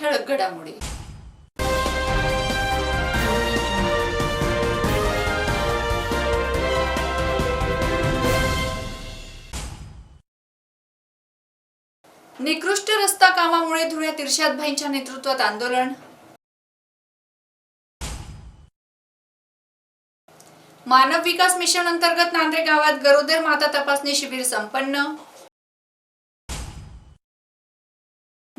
ठळक घडामोडी निकृष्ट रस्ता कामामुळे धुळ्यात इर्शाद भाईंच्या नेतृत्वात आंदोलन. मानव विकास मिशन अंतर्गत नांद्रे गावात गरोदर माता तपासणी शिबिर संपन्न.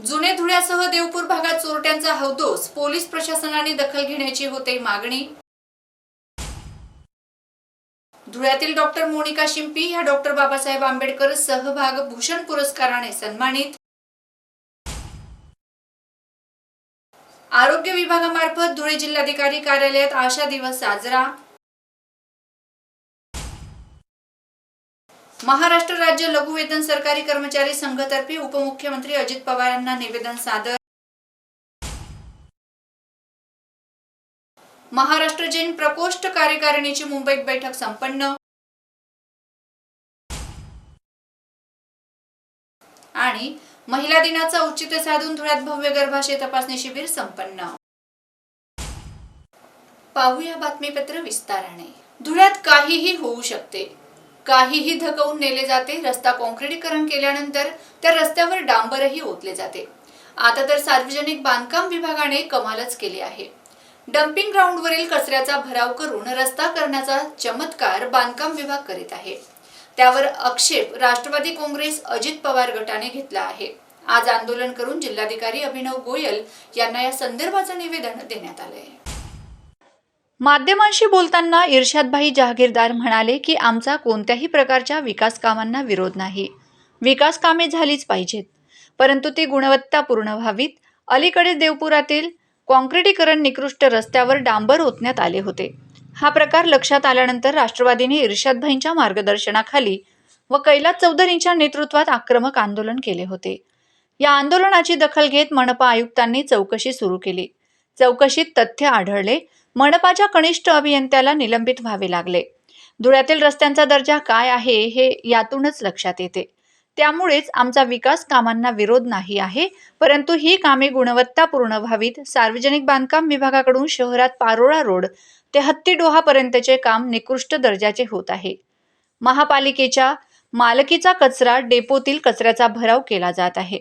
जुने धुळ्यासह देवपूर भागात चोरट्यांचा हौदोस पोलीस प्रशासनाने दखल घेण्याची होते मागणी. धुळ्यातील डॉक्टर मोनिका शिंपी ह्या डॉक्टर बाबासाहेब आंबेडकर सहभाग भूषण पुरस्काराने सन्मानित. आरोग्य विभागामार्फत धुळे जिल्हाधिकारी कार्यालयात आशा दिवस साजरा. महाराष्ट्र राज्य लघुवेतन सरकारी कर्मचारी संघतर्फे उपमुख्यमंत्री अजित पवार यांना निवेदन सादर. महाराष्ट्र जैन प्रकोष्ठ कार्यकारिणीची मुंबईत बैठक संपन्न. आणि महिला दिनाचा औचित्य साधून धुळ्यात भव्य गर्भाशय तपासणी शिबिर संपन्न. पाहूया बातमीपत्र विस्ताराने. धुळ्यात काहीही होऊ शकते. काहीही धकवून नेले जाते. रस्ता कॉन्क्रिटीकरण केल्यानंतर त्या रस्त्यावर डांबरही ओतले जाते. आता तर सार्वजनिक बांधकाम विभागाने कमालच केली आहे. डम्पिंग ग्राउंडवरील कचऱ्याचा भराव करून रस्ता करण्याचा चमत्कार बांधकाम विभाग करीत आहे. त्यावर आक्षेप राष्ट्रवादी काँग्रेस अजित पवार गटाने घेतला आहे. आज आंदोलन करून जिल्हाधिकारी अभिनव गोयल यांना या संदर्भाचं निवेदन देण्यात आलं आहे माध्यमांशी बोलताना इर्शादभाई जहागीरदार म्हणाले की आमचा कोणत्याही प्रकारच्या विकास कामांना विरोध नाही. विकास कामे झालीच पाहिजेत. परंतु ती गुणवत्तापूर्ण व्हावीत. अलीकडेच देवपुरातील काँक्रिटीकरण निकृष्ट रस्त्यावर डांबर ओतण्यात आले होते. हा प्रकार लक्षात आल्यानंतर राष्ट्रवादीने इर्शादभाईंच्या मार्गदर्शनाखाली व कैलास चौधरींच्या नेतृत्वात आक्रमक आंदोलन केले होते. या आंदोलनाची दखल घेत मनपा आयुक्तांनी चौकशी सुरू केली. चौकशीत तथ्य आढळले मनपाच्या कनिष्ठ अभियंत्याला निलंबित व्हावे लागले. धुळ्यातील रस्त्यांचा दर्जा काय आहे हे यातूनच लक्षात येते. त्यामुळेच आमचा विकास कामांना विरोध नाही आहे परंतु ही कामे गुणवत्तापूर्ण व्हावीत सार्वजनिक बांधकाम विभागाकडून शहरात पारोळा रोड ते हत्तीडोहापर्यंतचे काम निकृष्ट दर्जाचे होत आहे. महापालिकेच्या मालकीचा कचरा डेपोतील कचऱ्याचा भराव केला जात आहे.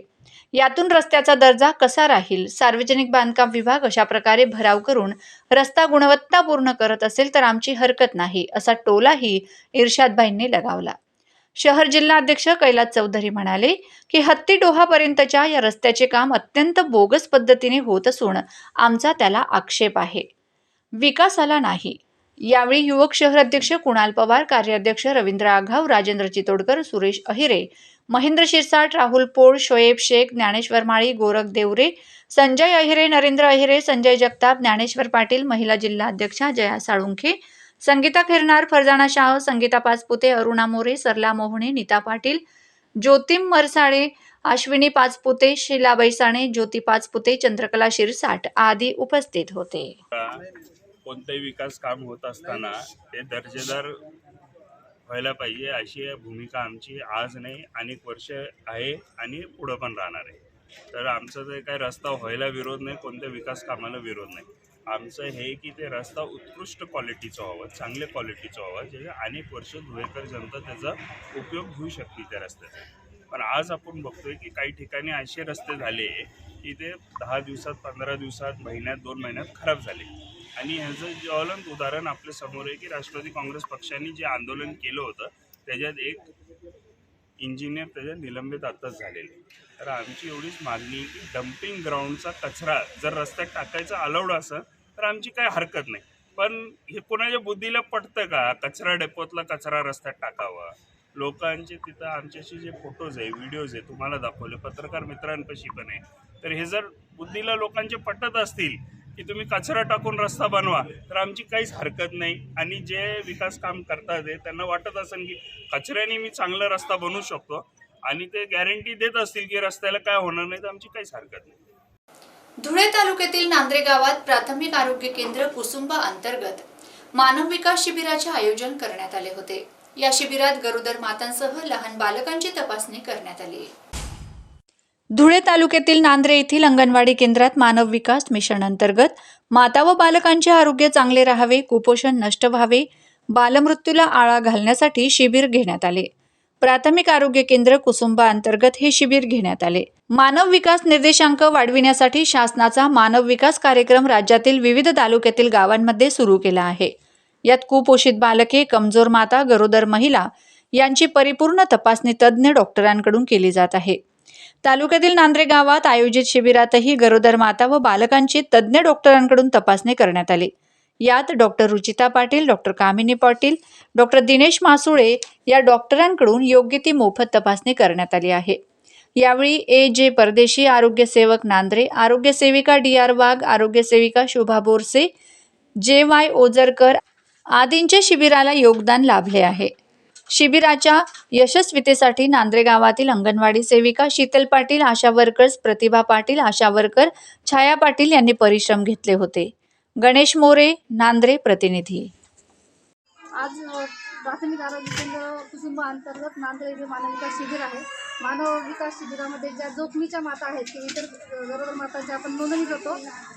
यातून रस्त्याचा दर्जा कसा राहील? सार्वजनिक बांधकाम विभाग अशा प्रकारे भराव करून रस्ता गुणवत्ता पूर्ण करत असेल तर आमची हरकत नाही असा टोलाही इर्शादभाईंनी लगावला. शहर जिल्हाध्यक्ष कैलास चौधरी म्हणाले की हत्ती डोहापर्यंतच्या या रस्त्याचे काम अत्यंत बोगस पद्धतीने होत असून आमचा त्याला आक्षेप आहे. विकासाला नाही. यावेळी युवक शहर अध्यक्ष कुणाल पवार कार्याध्यक्ष रवींद्र आघाव राजेंद्र चितोडकर सुरेश अहिरे महेंद्र शिरसाट राहुल पोळ शोएब शेख ज्ञानेश्वर माळी गोरख देवरे संजय अहिरे नरेंद्र अहिरे संजय जगताप ज्ञानेश्वर पाटील महिला जिल्हा अध्यक्षा जया साळुंखे संगीता खिरनार फरजाना शाह संगीता पाचपुते अरुणा मोरे सरला मोहणे नीता पाटील ज्योतिम मरसाळे अश्विनी पाचपुते शीला बैसाणे ज्योती पाचपुते चंद्रकला शिरसाट आदी उपस्थित होते. कोणतेही विकास काम होत असताना ते दर्जेदार व्हायला पाहिजे अशी भूमिका आमची आज नाही अनेक वर्ष आहे आणि पुढं पण राहणार आहे. तर आमचं जे काय रस्ता व्हायला विरोध नाही कोणत्या विकास कामाला विरोध नाही. आमचं हे की ते रस्ता उत्कृष्ट क्वालिटीचा व्हावं चांगल्या क्वालिटीचं व्हावं जे अनेक वर्ष धुळेकर जनता त्याचा उपयोग घेऊ शकते त्या रस्त्याचा. पण आज आपण बघतोय की काही ठिकाणी असे रस्ते झाले की ते दहा दिवसात पंधरा दिवसात महिन्यात दोन महिन्यात खराब झाले. आणि ह्याचं ज्वलंत उदाहरण आपल्यासमोर आहे की राष्ट्रवादी काँग्रेस पक्षाने जे आंदोलन केलं होतं त्याच्यात एक इंजिनियर त्याच्यात निलंबित आत्ताच झालेले. तर आमची एवढीच मागणी की डम्पिंग ग्राउंडचा कचरा जर रस्त्यात टाकायचा अलाउड असेल तर आमची काही हरकत नाही. पण हे कोणाच्या बुद्धीला पटतं का? कचरा डेपोतला कचरा रस्त्यात टाकावा. लोकांचे तिथं आमच्याशी जे फोटोज आहे व्हिडिओज आहे तुम्हाला दाखवले पत्रकार मित्रांपाशी पण आहे. तर हे जर बुद्धीला लोकांचे पटत असतील की तुम्ही कचरा टाकून रस्ता बनवा तर आमची काहीच हरकत नाही. आणि जे विकास काम करतात आहे त्यांना वाटत असेल की कचऱ्याने मी चांगला रस्ता बनवू शकतो. आणि ते गॅरंटी देत असतील की रस्त्याला काय होणार नाही तर आमची काहीच हरकत नाही. धुळे तालुक्यातील नांद्रे गावात प्राथमिक आरोग्य केंद्र कुसुंबा अंतर्गत मानव विकास शिबिराचे आयोजन करण्यात आले होते. या शिबिरात गरोदर मातांसह लहान बालकांची तपासणी करण्यात आली. धुळे तालुक्यातील नांद्रे येथील अंगणवाडी केंद्रात मानव विकास मिशन अंतर्गत माता व बालकांचे आरोग्य चांगले राहावे कुपोषण नष्ट व्हावे बालमृत्यूला आळा घालण्यासाठी शिबिर घेण्यात आले. प्राथमिक आरोग्य केंद्र कुसुंबा अंतर्गत हे शिबिर घेण्यात आले. मानव विकास निर्देशांक वाढविण्यासाठी शासनाचा मानव विकास कार्यक्रम राज्यातील विविध तालुक्यातील गावांमध्ये सुरू केला आहे. यात कुपोषित बालके कमजोर माता गरोदर महिला यांची परिपूर्ण तपासणी तज्ज्ञ डॉक्टरांकडून केली जात आहे. तालुक्यातील नांद्रे गावात आयोजित शिबिरातही गरोदर माता व बालकांची तज्ज्ञ डॉक्टरांकडून तपासणी करण्यात आली. यात doctor Ruchita Patil doctor Kamini Patil doctor Dinesh Masule या डॉक्टरांकडून योग्य ती मोफत तपासणी करण्यात आली आहे. यावेळी ए जे परदेशी आरोग्य सेवक नांद्रे आरोग्य सेविका डी आर वाघ आरोग्य सेविका शोभा बोरसे जे वाय ओझरकर आदींच्या शिबिराला योगदान लाभले आहे. शिबिराच्या यशस्वीतेसाठी नांद्रे गावातील अंगणवाडी सेविका शीतल पाटील आशा वर्कर्स प्रतिभा पाटील आशा वर्कर छाया पाटील यांनी परिश्रम घेतले होते. गणेश मोरे नांद्रे प्रतिनिधी. आज प्राथमिक आरोग्य केंद्र कुसुंब अंतर्गत नांदेड येथे मानव विकास शिबिर आहे. मानव विकास शिबिरामध्ये ज्या जोखमीच्या माता आहेत की इतर गरोदर मातांची आपण नोंदणी करतो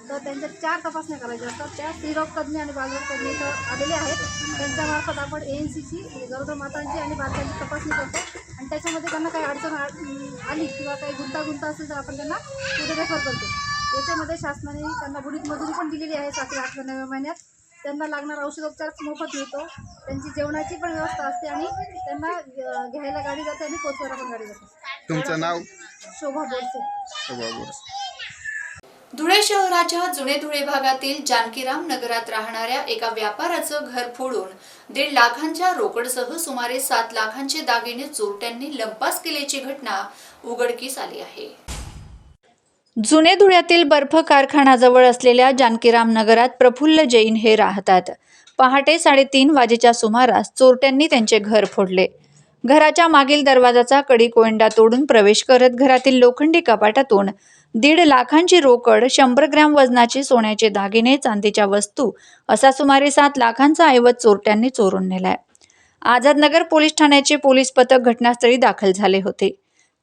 तर त्यांच्या चार तपासण्या करायच्या असतात. त्या स्त्रीरोग तज्ज्ञ आणि बालरोग तज्ज्ञ इथं आलेले आहेत. त्यांच्यामार्फत आपण ए एन सीची गरोदर मातांची आणि बालकांची तपासणी करतो. आणि त्याच्यामध्ये त्यांना काही अडचण आली किंवा काही गुंतागुंत असेल तर आपण त्यांना पुढे रेफर करतो. याच्यामध्ये शासनाने त्यांना बुडीत मजुरी पण दिलेली आहे सातव्या आठव्या नव्या महिन्यात. त्यांना लागणारा औषधोपचार मोफत मिळतो. त्यांची जेवणाची पण व्यवस्था असते आणि त्यांना घ्यायला गाडी जाते आणि पोचवायला पण गाडी जाते. तुमचं नाव? शोभा बोरसे. शोभा बोरसे. धुळे शहराच्या जुने धुळे भागातील जानकीराम नगरात राहणाऱ्या एका व्यापाराचं घर फोडून दीड लाखांच्या रोकडसह सुमारे सात लाखांचे दागिने चोरट्यांनी लंपास केल्याची घटना उघडकीस आली आहे. जुने धुळ्यातील बर्फ कारखानाजवळ असलेल्या जानकीराम नगरात प्रफुल्ल जैन हे राहतात. पहाटे साडेतीन वाजेच्या सुमारास चोरट्यांनी त्यांचे घर फोडले. घराच्या मागील दरवाजाचा कडी कोयंडा तोडून प्रवेश करत घरातील लोखंडी कपाटातून दीड लाखांची रोकड शंभर ग्रॅम वजनाचे सोन्याचे दागिने चांदीच्या वस्तू असा सुमारे सात लाखांचा ऐवज चोरट्यांनी चोरून नेलाय. आझादनगर पोलीस ठाण्याचे पोलीस पथक घटनास्थळी दाखल झाले होते.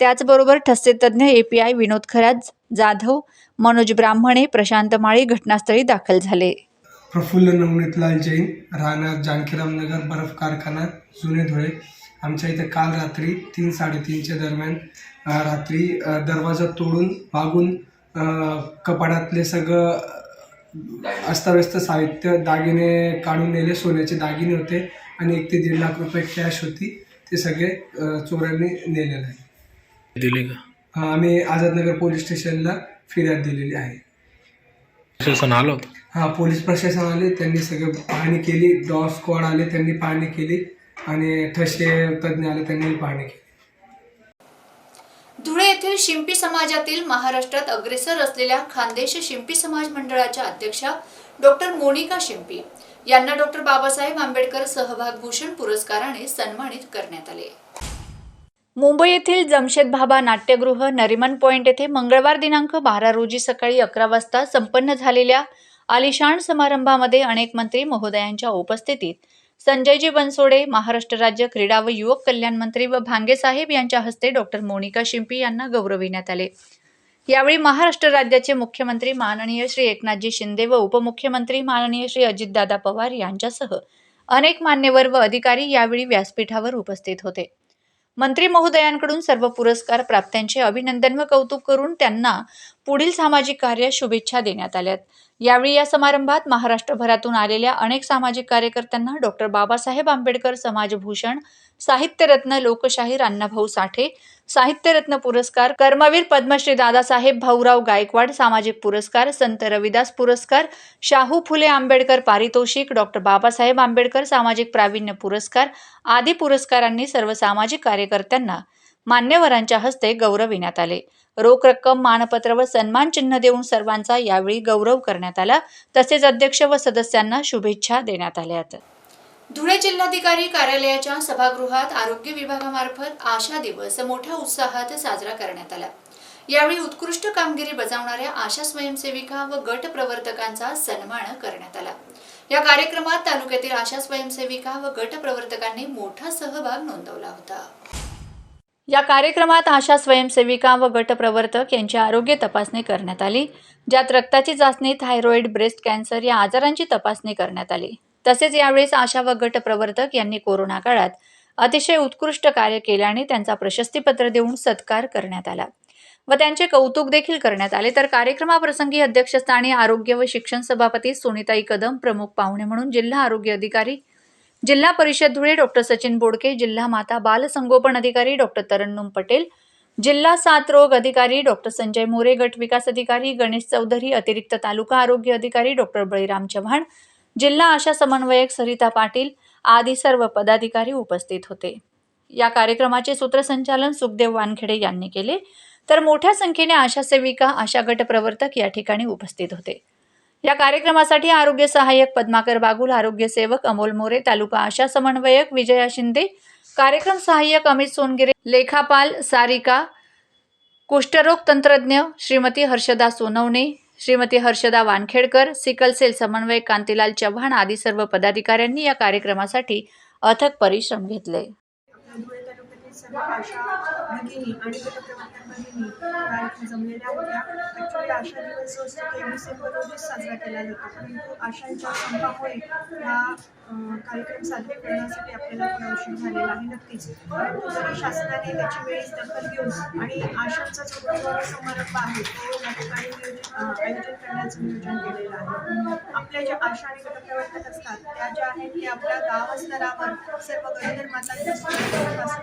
त्याचबरोबर ठस्सेतज्ञ A P I Vinod Kharaj Jadhav Manoj Brahmane Prashant Mali घटनास्थळी दाखल झाले. प्रफुल्ल नवनीतलाल जैन राहणार जानकीराम नगर बर्फ कारखाना जुने धुळे. आमच्या इथे काल रात्री तीन साडेतीनच्या दरम्यान रात्री दरवाजा तोडून वागून कपाडातले कपाटातले सगळं अस्ताव्यस्त साहित्य दागिने काढून नेले सोन्याचे दागिने होते आणि एक ते दीड लाख रुपये कॅश होती. ते सगळे चोरांनी नेलेले आहे दिली का? अ, आम्ही आझादनगर पोलीस स्टेशनला फिर्याद दिलेली आहे. प्रशासन आलं होतं? हा पोलीस प्रशासन आले त्यांनी सगळं पाहणी केली डॉग स्क्वॉड आले त्यांनी पाहणी केली आणि ठसे तज्ज्ञ आले त्यांनी पाहणी केली. धुळे येथील शिंपी समाजातील महाराष्ट्रात अग्रेसर असलेल्या खानदेश शिंपी समाज मंडळाच्या अध्यक्षा डॉक्टर मोनिका शिंपी यांना डॉक्टर बाबासाहेब आंबेडकर सहभाग भूषण पुरस्काराने सन्मानित करण्यात आले. मुंबई येथील जमशेद भाबा नाट्यगृह नरिमन पॉइंट येथे मंगळवार दिनांक बारा रोजी सकाळी अकरा वाजता संपन्न झालेल्या आलिशान समारंभामध्ये अनेक मंत्री महोदयांच्या उपस्थितीत संजयजी बनसोडे महाराष्ट्र राज्य क्रीडा व युवक कल्याण मंत्री व भांगे साहेब यांच्या हस्ते डॉक्टर मोनिका शिंपी यांना गौरविण्यात आले. यावेळी महाराष्ट्र राज्याचे मुख्यमंत्री माननीय श्री एकनाथजी शिंदे व उपमुख्यमंत्री माननीय श्री अजितदादा पवार यांच्यासह अनेक मान्यवर व अधिकारी यावेळी व्यासपीठावर उपस्थित होते. मंत्री महोदयांकडून सर्व पुरस्कार प्राप्त्यांचे अभिनंदन व कौतुक करून त्यांना पुढील सामाजिक कार्य शुभेच्छा देण्यात आल्यात. यावेळी या समारंभात महाराष्ट्रभरातून आलेल्या अनेक सामाजिक कार्यकर्त्यांना डॉक्टर बाबासाहेब आंबेडकर समाजभूषण साहित्यरत्न लोकशाहीर अण्णाभाऊ साठे साहित्यरत्न पुरस्कार कर्मवीर पद्मश्री दादासाहेब भाऊराव गायकवाड सामाजिक पुरस्कार संत रविदास पुरस्कार शाहू फुले आंबेडकर पारितोषिक डॉक्टर बाबासाहेब आंबेडकर सामाजिक प्रावीण्य पुरस्कार आदी पुरस्कारांनी सर्व सामाजिक कार्यकर्त्यांना मान्यवरांच्या हस्ते गौरविण्यात आले. रोख रक्कम मानपत्र व सन्मान चिन्ह देऊन सर्वांचा यावेळी गौरव करण्यात आला. तसेच अध्यक्ष व सदस्यांना शुभेच्छा देण्यात आल्यात धुळे जिल्हाधिकारी कार्यालयाच्या सभागृहात आरोग्य विभागामार्फत आशा दिवस मोठ्या उत्साहात साजरा करण्यात आला. यावेळी उत्कृष्ट कामगिरी बजावणाऱ्या आशा स्वयंसेविका व गट प्रवर्तकांचा सन्मान करण्यात आला. या कार्यक्रमात तालुक्यातील आशा स्वयंसेविका व गट प्रवर्तकांनी मोठा सहभाग नोंदवला होता. या कार्यक्रमात आशा स्वयंसेविका व गट प्रवर्तक यांची आरोग्य तपासणी करण्यात आली ज्यात रक्ताची चाचणी थायरॉईड ब्रेस्ट कॅन्सर या आजारांची तपासणी करण्यात आली. तसेच यावेळेस आशा व गट प्रवर्तक यांनी कोरोना काळात अतिशय उत्कृष्ट कार्य केल्याने त्यांचा प्रशस्तीपत्र देऊन सत्कार करण्यात आला. व त्यांचे कौतुक देखील करण्यात आले. तर कार्यक्रमाप्रसंगी अध्यक्षस्थानी आरोग्य व शिक्षण सभापती सुनीताई कदम प्रमुख पाहुणे म्हणून जिल्हा आरोग्य अधिकारी जिल्हा परिषद धुळे डॉक्टर सचिन बोडके जिल्हा माता बाल संगोपन अधिकारी डॉक्टर तरन्नुम पटेल जिल्हा सात रोग अधिकारी डॉक्टर संजय मोरे गट विकास अधिकारी गणेश चौधरी अतिरिक्त तालुका आरोग्य अधिकारी डॉक्टर बळीराम चव्हाण जिल्हा आशा समन्वयक सरिता पाटील आदी सर्व पदाधिकारी उपस्थित होते. या कार्यक्रमाचे सूत्रसंचालन सुखदेव वानखेडे यांनी केले. तर मोठ्या संख्येने आशा सेविका आशा गट प्रवर्तक या ठिकाणी उपस्थित होते. या कार्यक्रमासाठी आरोग्य सहाय्यक पद्माकर बागुल आरोग्य सेवक अमोल मोरे तालुका आशा समन्वयक विजया शिंदे कार्यक्रम सहाय्यक अमित सोनगिरे लेखापाल सारिका कुष्ठरोग तंत्रज्ञ श्रीमती हर्षदा सोनवणे श्रीमती हर्षदा वानखेडकर सिकल सेल समन्वयक कांतीलाल चव्हाण आदी सर्व पदाधिकाऱ्यांनी या कार्यक्रमासाठी अथक परिश्रम घेतले. सर्व आशा भगिनी आणि गटप्रवर्तक भगिनी या इथे जमलेल्या होत्या. ॲक्च्युली आशा दिवस जो असतो तो एकोणीस रोजीच साजरा केला जातो परंतु आशांच्या संपामुळे हा कार्यक्रम साजरे करण्यासाठी आपल्याला थोडा उशीर झालेला आहे नक्कीच परंतु तरी शासनाने त्याची वेळीच दखल घेऊन आणि आशांचा जो गुरुवार समारंभ आहे तो या ठिकाणी नियोजन अं, आयोजन करण्याचं नियोजन केलेलं आहे आपल्या ज्या आशा आणि गटप्रवर्तक असतात त्या ज्या आहेत त्या आपल्या गाव स्तरावर सर्व गरोदर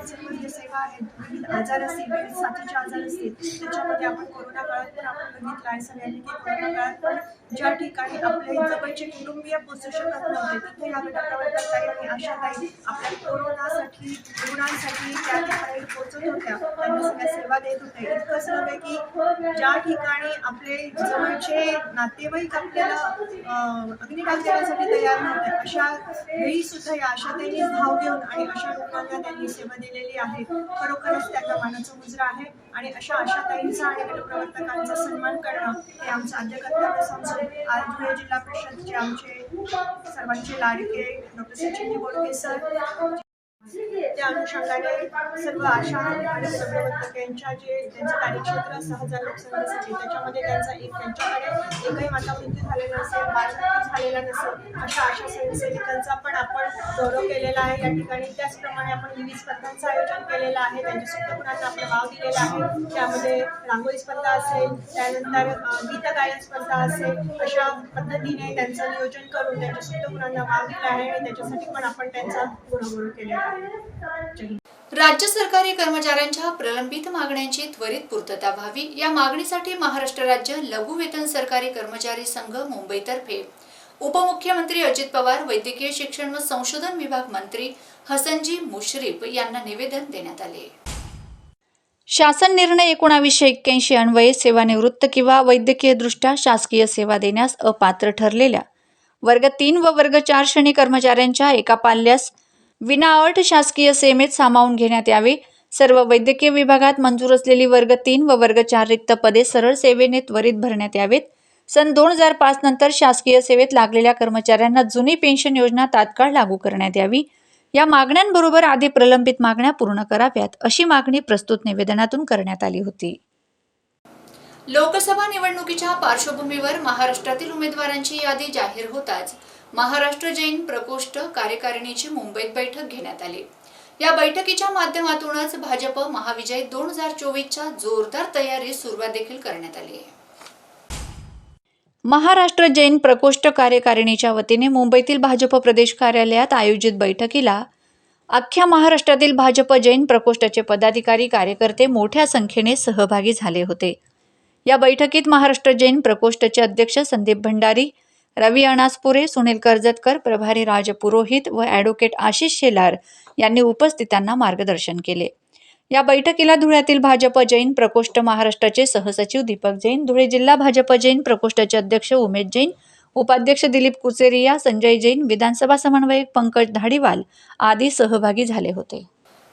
सर्व ज्या सेवा आहेत विविध आजार असतील विविध साथीचे आजार असतील त्याच्यामध्ये आपण कोरोना काळात पण आपण बघितलं आहे सगळ्यांनी की कोरोना काळात पण ज्या ठिकाणी आपले जवळचे कुटुंबीय पोचू शकत नव्हते तिथे या गटप्रवर्तकाई आणि आशाताई आपल्या कोरोनासाठी रुग्णांसाठी त्या ठिकाणी पोचत होत्या. त्यांना सगळ्या सेवा देत होत्या इतकंच नव्हे की ज्या ठिकाणी आपले जवळचे नातेवाईक आपल्याला अग्निकाल देण्यासाठी तयार नव्हते अशा वेळी सुद्धा या आशाताईंनी धाव घेऊन आणि अशा लोकांना त्यांनी सेवा दिलेली आहे. खरोखर खरोखरच त्यांना मानाचा मुजरा आहे. आणि अशा आशाताईंचा आणि गटप्रवर्तकांचा सन्मान करणं हे आमचं आद्य कर्तव्य समजून आज धुळे जिल्हा परिषदचे आमचे सर्वांचे लाडके डॉक्टर सचिन बोडके सर त्या अनुषंगाने सर्व आशा आणि गटप्रवर्तक यांच्या जे त्यांचं कार्यक्षेत्र सहा हजार लोकसंख्येसाठी त्याच्यामध्ये त्यांचा एक त्यांच्याकडे एकही माता मृत्यू झालेला नसेल बालमृत्यू झालेला नसेल अशा आशा स्वयंसेविकांचा पण आपण गौरव केलेला आहे. या ठिकाणी त्याचप्रमाणे आपण विविध स्पर्धांचं आयोजन केलेलं आहे. त्यांच्या सुप्तगुणांना आपण वाव दिलेला आहे. त्यामध्ये रांगोळी स्पर्धा असेल त्यानंतर गीतगायन गीत गायन स्पर्धा असेल अशा पद्धतीने त्यांचं नियोजन करून त्यांच्या सुप्तगुणांना वाव दिला आहे आणि त्याच्यासाठी पण आपण त्यांचा गुणगौरव केलेला आहे. राज्य सरकारी कर्मचाऱ्यांच्या प्रलंबित मागण्यांची त्वरित पूर्तता व्हावी. या मागणीसाठी महाराष्ट्र राज्य लघु वेतन सरकारी कर्मचारी संघ मुंबईतर्फे उपमुख्यमंत्री अजित पवार वैद्यकीय शिक्षण व संशोधन विभाग मंत्री हसनजी मुश्रीफ यांना निवेदन देण्यात आले. शासन निर्णय एकोणावीसशे एक्क्याऐंशी अन्वये सेवानिवृत्त किंवा वैद्यकीयदृष्ट्या शासकीय सेवा देण्यास अपात्र ठरलेल्या. वर्ग तीन व वर्ग चार श्रेणी कर्मचाऱ्यांच्या एका पाल्यास विनाअट शासकीय सेवेत सामावून घेण्यात यावे. सर्व वैद्यकीय विभागात मंजूर असलेली वर्ग तीन व वर्ग चार रिक्त पदे सरळ सेवेने त्वरित भरण्यात यावेत. सन दोन हजार पाच नंतर शासकीय सेवेत लागलेल्या कर्मचाऱ्यांना जुनी पेन्शन योजना तात्काळ लागू करण्यात यावी. या मागण्यांबरोबर आधी प्रलंबित मागण्या पूर्ण कराव्यात अशी मागणी प्रस्तुत निवेदनातून करण्यात आली होती. लोकसभा निवडणुकीच्या पार्श्वभूमीवर महाराष्ट्रातील उमेदवारांची यादी जाहीर होताच महाराष्ट्र जैन प्रकोष्ठ कार्यकारिणीची मुंबईत बैठक घेण्यात आली. या बैठकीच्या माध्यमातूनच भाजप महाविजय दोन हजार चोवीसच्या जोरदार तयारीस सुरुवात देखील करण्यात आली आहे. महाराष्ट्र जैन प्रकोष्ठ कार्यकारिणीच्या वतीने मुंबईतील भाजप प्रदेश कार्यालयात आयोजित बैठकीला अख्ख्या महाराष्ट्रातील भाजप जैन प्रकोष्ठाचे पदाधिकारी कार्यकर्ते मोठ्या संख्येने सहभागी झाले होते. या बैठकीत महाराष्ट्र जैन प्रकोष्ठचे अध्यक्ष संदीप भंडारी रवी अनासपुरे सुनील कर्जतकर प्रभारी राजपुरोहित व ॲडव्होकेट आशिष शेलार यांनी उपस्थितांना मार्गदर्शन केले. या बैठकीला धुळ्यातील भाजप जैन प्रकोष्ठ महाराष्ट्राचे सहसचिव दीपक जैन धुळे जिल्हा भाजप जैन प्रकोष्ठाचे अध्यक्ष उमेश जैन उपाध्यक्ष दिलीप कुचेरिया संजय जैन विधानसभा समन्वयक पंकज धाडीवाल आदी सहभागी झाले होते.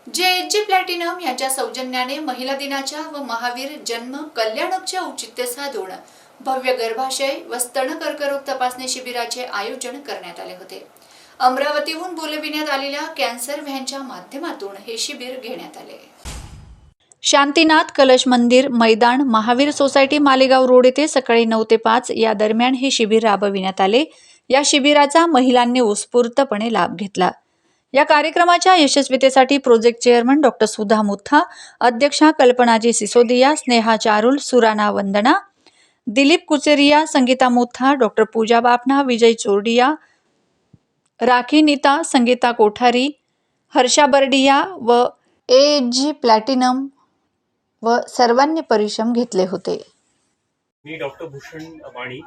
जे एच जी प्लॅटिनम यांच्या सौजन्याने महिला दिनाच्या व महावीर जन्म कल्याणकचे औचित्य साधून भव्य गर्भाशय व स्तन कर्करोग तपासणी शिबिराचे आयोजन करण्यात आले होते. अमरावतीहून बोलविण्यात आलेल्या कॅन्सर व्हॅनच्या माध्यमातून हे शिबिर घेण्यात आले. शांतीनाथ कलश मंदिर मैदान महावीर सोसायटी मालेगाव रोड येथे सकाळी नऊ ते पाच या दरम्यान हे शिबिर राबविण्यात आले. या शिबिराचा महिलांनी उत्स्फूर्तपणे लाभ घेतला. या कार्यक्रमाच्या यशस्वीतेसाठी project chairman doctor Sudha Mutha अध्यक्षा कल्पनाजी सिसोदिया स्नेहा चारुल सुराना वंदना दिलीप कुचेरिया संगीता मोथा डॉक्टर पूजा बापना विजय चोरडिया राखी नीता संगीता कोठारी हर्षा बर्डिया व ए जी प्लॅटिनम व सर्वांनी परिश्रम घेतले होते. मी डॉक्टर भूषण वाणी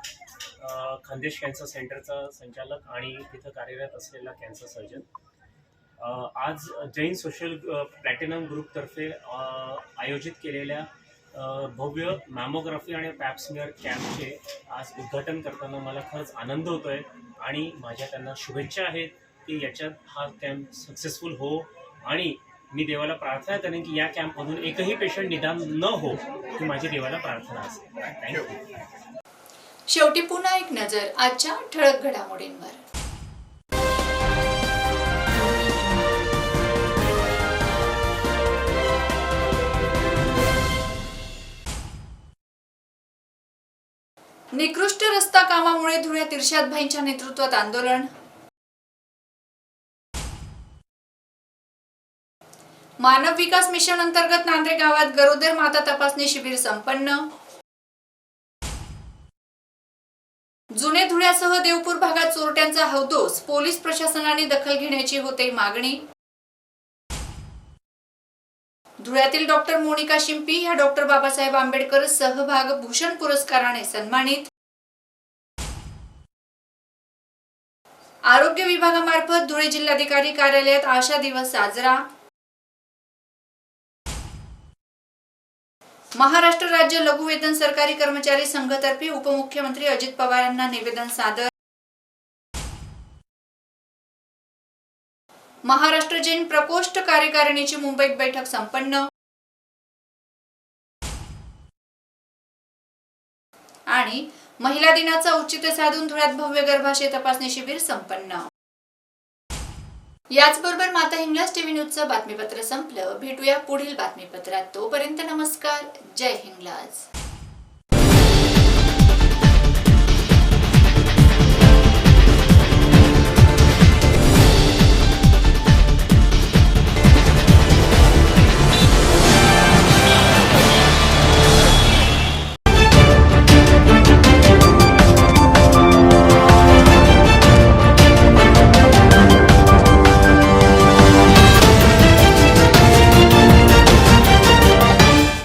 खानदेश कॅन्सर सेंटरचा संचालक आणि तिथं कार्यरत असलेला कॅन्सर सर्जन. आज जैन सोशल प्लॅटिनम ग्रुपतर्फे आयोजित केलेल्या भव्य मॅमोग्राफी आणि पॅप्समिअर कॅम्पचे आज उद्घाटन करताना मला खरंच आनंद होतो आहे आणि माझ्या त्यांना शुभेच्छा आहेत की याच्यात हा कॅम्प सक्सेसफुल हो आणि मी देवाला प्रार्थना करेन की या कॅम्पमधून एकही पेशंट निदान न हो ही माझी देवाला प्रार्थना असेल. थँक्यू शेवटी पुन्हा एक नजर आजच्या ठळक घडामोडींवर. निकृष्ट रस्ता कामामुळे धुळ्यात इर्शाद भाईंच्या नेतृत्वात आंदोलन. मानव विकास मिशन अंतर्गत नांद्रे गावात गरोदर माता तपासणी शिबिर संपन्न. जुने धुळ्यासह देवपूर भागात चोरट्यांचा हौदोस पोलीस प्रशासनाने दखल घेण्याची होते मागणी. धुळ्यातील डॉक्टर मोनिका शिंपी ह्या डॉक्टर बाबासाहेब आंबेडकर सहभाग भूषण पुरस्काराने सन्मानित. आरोग्य विभागामार्फत धुळे जिल्हाधिकारी कार्यालयात आशा दिवस साजरा. महाराष्ट्र राज्य लघुवेतन सरकारी कर्मचारी संघतर्फे उपमुख्यमंत्री अजित पवारांना निवेदन सादर. महाराष्ट्र जैन प्रकोष्ठ कार्यकारिणीची मुंबईत बैठक संपन्न. आणि महिला दिनाचा औचित्य साधून धुळ्यात भव्य गर्भाशय तपासणी शिबिर संपन्न. याचबरोबर माता हिंगलाज टीव्ही न्यूजचं बातमीपत्र संपलं. भेटूया पुढील बातमीपत्रात. तोपर्यंत नमस्कार. जय हिंगलाज